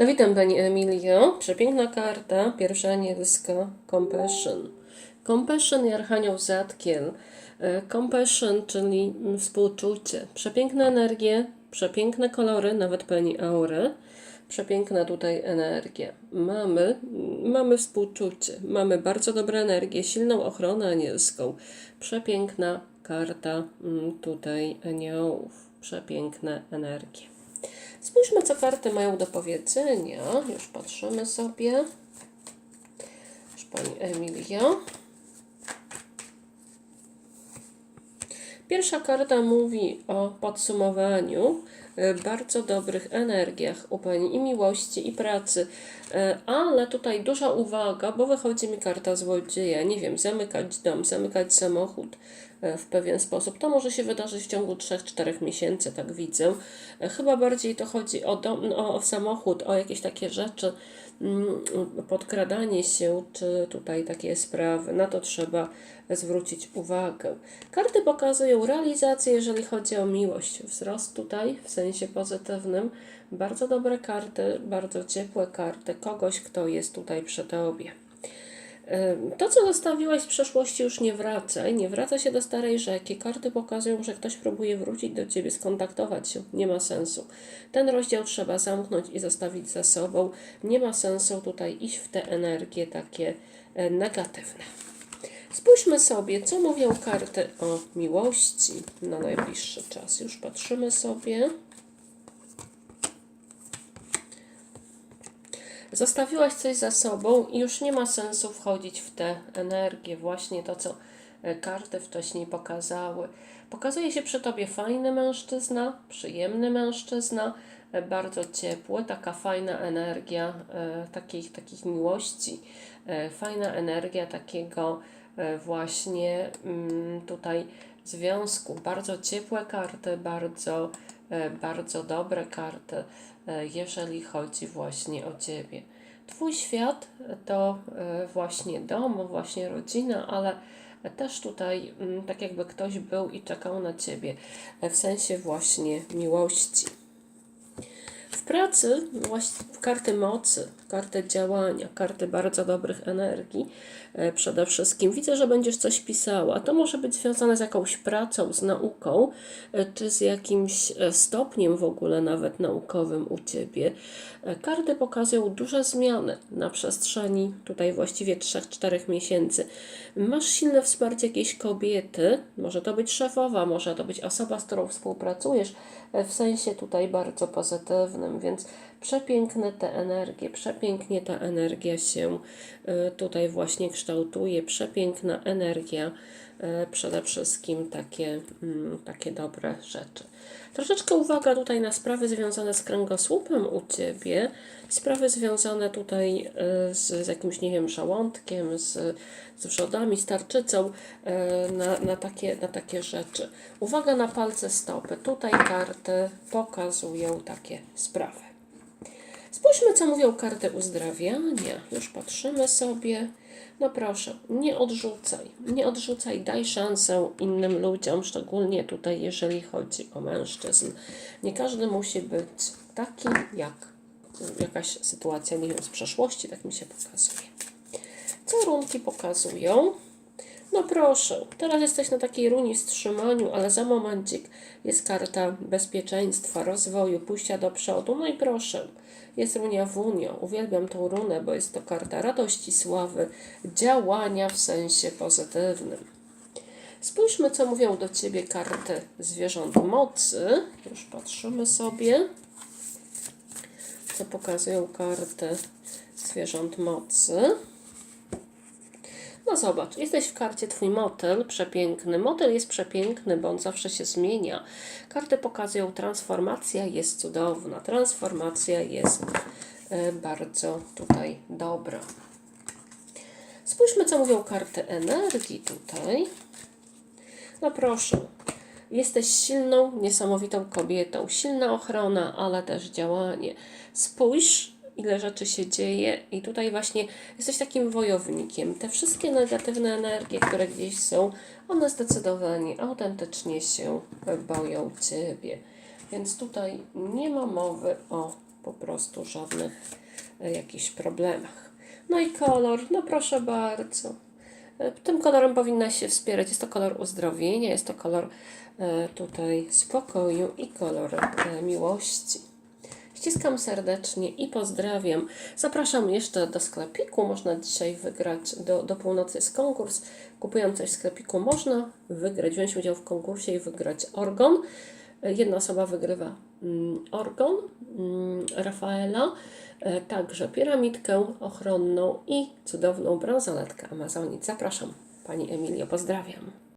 No witam Pani Emilio. Przepiękna karta, pierwsza anielska, Compassion. Compassion i Archanioł Zatkiel. E, Compassion, czyli współczucie. Przepiękne energie, przepiękne kolory, nawet Pani aurę. Przepiękna tutaj energia. Mamy, mamy współczucie, mamy bardzo dobrą energię, silną ochronę anielską. Przepiękna karta mm, tutaj aniołów. Przepiękne energie. Spójrzmy, co karty mają do powiedzenia. Już patrzymy sobie. Już Pani Emilia. Pierwsza karta mówi o podsumowaniu e, bardzo dobrych energiach u Pani i miłości, i pracy, E, ale tutaj duża uwaga, bo wychodzi mi karta złodzieja. Nie wiem, zamykać dom, zamykać samochód e, w pewien sposób. To może się wydarzyć w ciągu 3-4 miesięcy, tak widzę. Chyba bardziej to chodzi o, dom, o, o samochód, o jakieś takie rzeczy, podkradanie się, czy tutaj takie sprawy. Na to trzeba zwrócić uwagę. Karty pokazują realizację, jeżeli chodzi o miłość. Wzrost tutaj w sensie pozytywnym. Bardzo dobre karty, bardzo ciepłe karty kogoś, kto jest tutaj przy tobie. To, co zostawiłaś w przeszłości, już nie wracaj. Nie wraca się do starej rzeki. Karty pokazują, że ktoś próbuje wrócić do ciebie, skontaktować się. Nie ma sensu. Ten rozdział trzeba zamknąć i zostawić za sobą. Nie ma sensu tutaj iść w te energie takie e, negatywne. Spójrzmy sobie, co mówią karty o miłości na najbliższy czas. Już patrzymy sobie. Zostawiłaś coś za sobą i już nie ma sensu wchodzić w te energie, właśnie to, co e, karty wcześniej pokazały. Pokazuje się przy tobie fajny mężczyzna, przyjemny mężczyzna, e, bardzo ciepły, taka fajna energia e, takich, takich miłości, fajna energia takiego właśnie mm, tutaj związku. Bardzo ciepłe karty, bardzo, bardzo dobre karty, e, jeżeli chodzi właśnie o Ciebie. Twój świat to e, właśnie dom, właśnie rodzina, ale też tutaj mm, tak jakby ktoś był i czekał na Ciebie, e, w sensie właśnie miłości. W pracy właśnie karty mocy, karty działania, karty bardzo dobrych energii e, przede wszystkim. Widzę, że będziesz coś pisała. To może być związane z jakąś pracą, z nauką, e, czy z jakimś e, stopniem w ogóle nawet naukowym u Ciebie. Karty pokazują duże zmiany na przestrzeni tutaj właściwie 3-4 miesięcy. Masz silne wsparcie jakiejś kobiety, może to być szefowa, może to być osoba, z którą współpracujesz, w sensie tutaj bardzo pozytywnym, więc przepiękne te energie, przepięknie ta energia się e, tutaj właśnie kształtuje, przepiękna energia, przede wszystkim takie, mm, takie dobre rzeczy. Troszeczkę uwaga tutaj na sprawy związane z kręgosłupem u Ciebie, sprawy związane tutaj e, z, z jakimś, nie wiem, żołądkiem, z, z wrzodami, z tarczycą, e, na, na, takie, na takie rzeczy. Uwaga na palce stopy. Tutaj karty pokazują takie sprawy. Spójrzmy, co mówią karty uzdrawiania. Już patrzymy sobie. No proszę, nie odrzucaj, nie odrzucaj, daj szansę innym ludziom, szczególnie tutaj, jeżeli chodzi o mężczyzn. Nie każdy musi być taki, jak jakaś sytuacja, nie wiem, z przeszłości, tak mi się pokazuje. Co runki pokazują? No proszę, teraz jesteś na takiej runie wstrzymaniu, ale za momencik jest karta bezpieczeństwa, rozwoju, pójścia do przodu. No i proszę, jest runia Wunio. Uwielbiam tą runę, bo jest to karta radości, sławy, działania w sensie pozytywnym. Spójrzmy, co mówią do Ciebie karty zwierząt mocy. Już patrzymy sobie, co pokazują karty zwierząt mocy. No zobacz, jesteś w karcie Twój motel, przepiękny. Motel jest przepiękny, bo on zawsze się zmienia. Karty pokazują, transformacja jest cudowna. Transformacja jest e, bardzo tutaj dobra. Spójrzmy, co mówią karty energii tutaj. No proszę, jesteś silną, niesamowitą kobietą. Silna ochrona, ale też działanie. Spójrz, ile rzeczy się dzieje i tutaj właśnie jesteś takim wojownikiem. Te wszystkie negatywne energie, które gdzieś są, one zdecydowanie, autentycznie się boją Ciebie. Więc tutaj nie ma mowy o po prostu żadnych e, jakichś problemach. No i kolor, no proszę bardzo. E, Tym kolorem powinna się wspierać. Jest to kolor uzdrowienia, jest to kolor e, tutaj spokoju i kolor miłości. Ściskam serdecznie i pozdrawiam. Zapraszam jeszcze do sklepiku. Można dzisiaj wygrać, do, do północy konkurs. Kupując coś w sklepiku można wygrać, wziąć udział w konkursie i wygrać orgon. Jedna osoba wygrywa mm, orgon mm, Rafaela, e, także piramidkę ochronną i cudowną bransoletkę Amazonii. Zapraszam Pani Emilio, pozdrawiam.